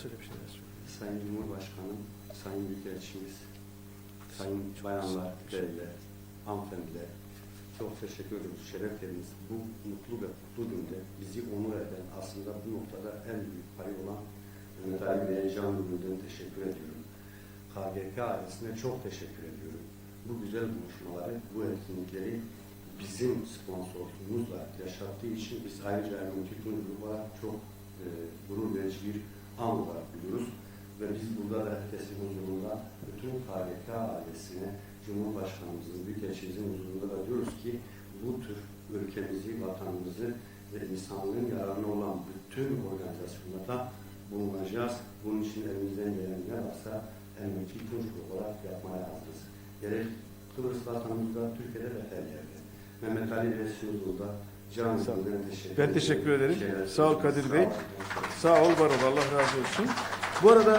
kısaca bir şeyler söyle. Sayın Cumhurbaşkanım, Sayın Büyükelçimiz, Sayın bayanlar, beyler, hanımefendiler, çok teşekkür ediyoruz. Şeref verdiniz. Bu mutlu ve kutlu günde bizi onur eden, aslında bu noktada en büyük payı olan Mehmet Ali Bey'e Can Gül'den teşekkür ediyorum. KGK ailesine çok teşekkür ediyorum. Bu güzel buluşmaları, bu etkinlikleri bizim sponsorluğumuzla yaşattığı için biz ayrıca Ermeni Grubu olarak çok e, gurur verici bir an olarak biliyoruz. Ve biz burada da herkesin huzurunda bütün KGK ailesine, Cumhurbaşkanımızın, Büyükelçimizin huzurunda da diyoruz ki bu tür ülkemizi, vatanımızı ve insanlığın yararına olan bütün organizasyonlarda bulunacağız. Bunun için elimizden gelen ne varsa Kültür Grubu olarak yapmaya hazırız. Gerek Kıbrıs vatanımızda, Türkiye'de ve her yerde. Mehmet Ali Bey huzurunda Can Sağ ol. Gül'den teşekkür Ben ederim. teşekkür ederim. Sağ ol Kadir. Bey. Sağ olun. Sağ ol, var ol. Allah razı olsun. Bu arada